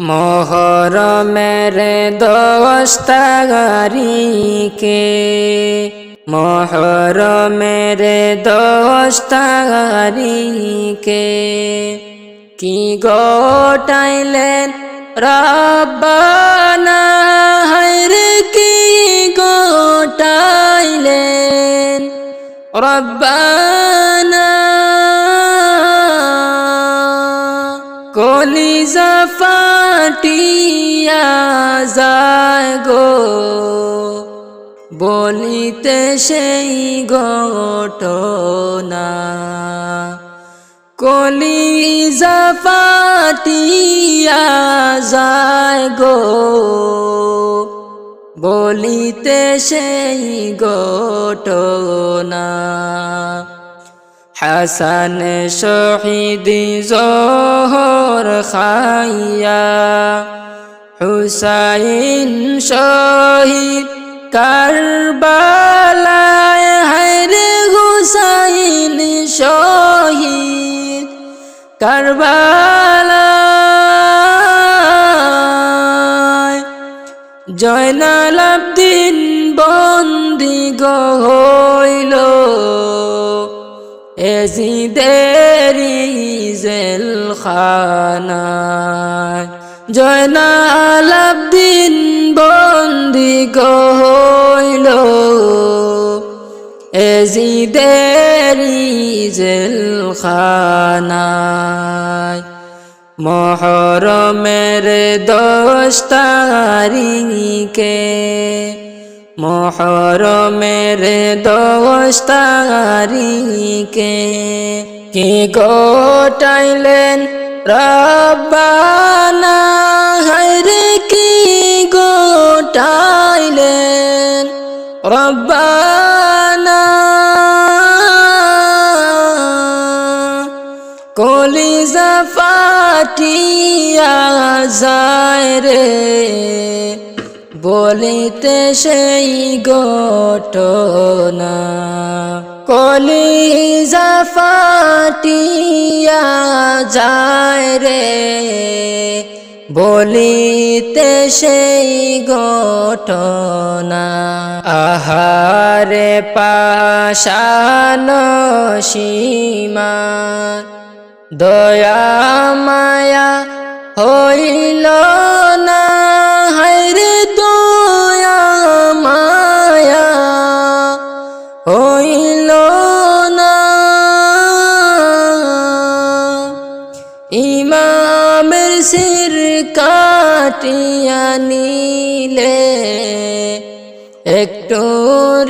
মহরমের দোস্তাগারিকে মহরমের দোস্তাগারিকে কি গোটাইলেন রাব্বানা হায়রে কি গোটাইলেন রব্বানা। কলিজা ফাটিয়া যায় গো। বলিতে সেই ঘটনা। কলিজা ফাটিয়া যায় গো। বলিতে সেই ঘটনা। হাসান শহীদ জোহর খাইয়া হুসাইন শহীদ কারবালায়, হায়রে হুসাইন শহীদ কারবালায়। জয়নাল আবদিন বন্দি গহইল এজিদেরি জেল খানায় জয়নাল আবদিন বন্দি গহইল এজিদেরি জেল খানায় মহরমের দশ তারিখে মহরমের দশ তারিখে কি গোটাইলেন রব্বানা? হায়রে কি গোটাইলেন রব্বানা? কলিজা ফাটিয়া যায় রে। বলিতে সেই ঘটনা, কলিজা ফাটিয়া যায় রে। বলিতে সেই ঘটনা, আহারে পাশান সীমা, দয়া মায়া হইল কাটিয়া নিলে একটু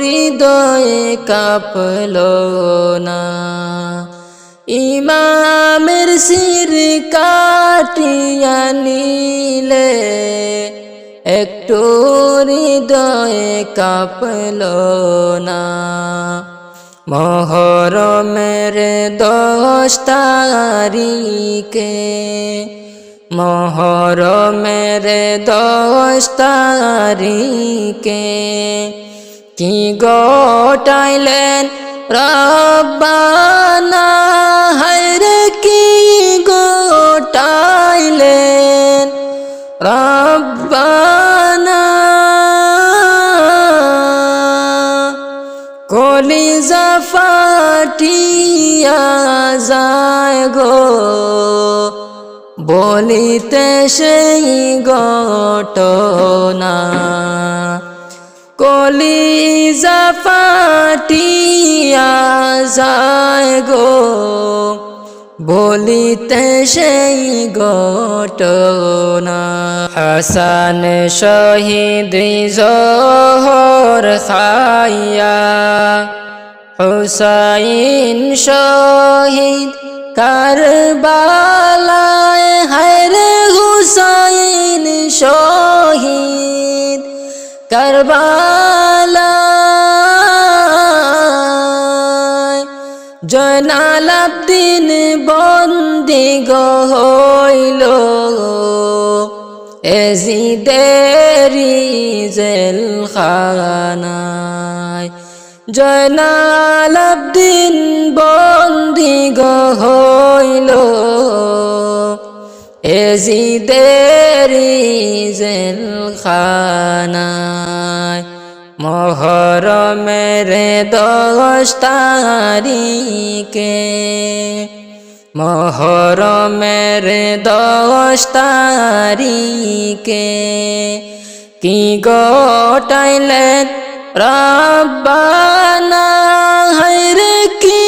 হৃদয়ে কাঁপল না। ইমামের সির কাটিয়া নিলে একটু হৃদয়ে কাঁপল না। মহরমের দশ তারিখে মহরমের দশ তারিখে কি গোটাইলেন রব্বানা? হায়রে কি গোটাইলেন রব্বানা? কলিজা ফাটিয়া যায় গো বলিতে সেই ঘটনা। কলিজা ফাটিয়া যায় গো, বলিতে সেই ঘটনা। হাসান শহীদ জোহর খাইয়া, হুসাইন শহীদ হায়রে হুসাইন শহীদ কারবালায় জয়নাল আবদিন বন্দি গহইল এজিদেরি জেল খানায় জয়নাল আবদিন বন্দি গহইল এজিদেরি জেলখানায় মহরমের দশ তারিখে মহরমের দশ তারিখে কি গোটাইলেন রব্বানা হায়রে কি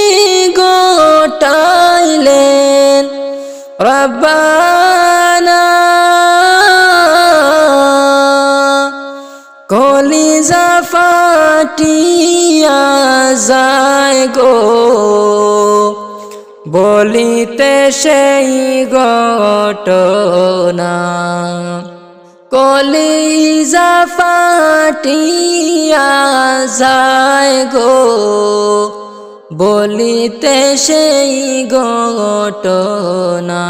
রব্বানা কলিজা ফাটিয়া যায় গো। বলিতে সেই ঘটনা কলিজা ফাটিয়া যায় গো। বলিতে সেই ঘটনা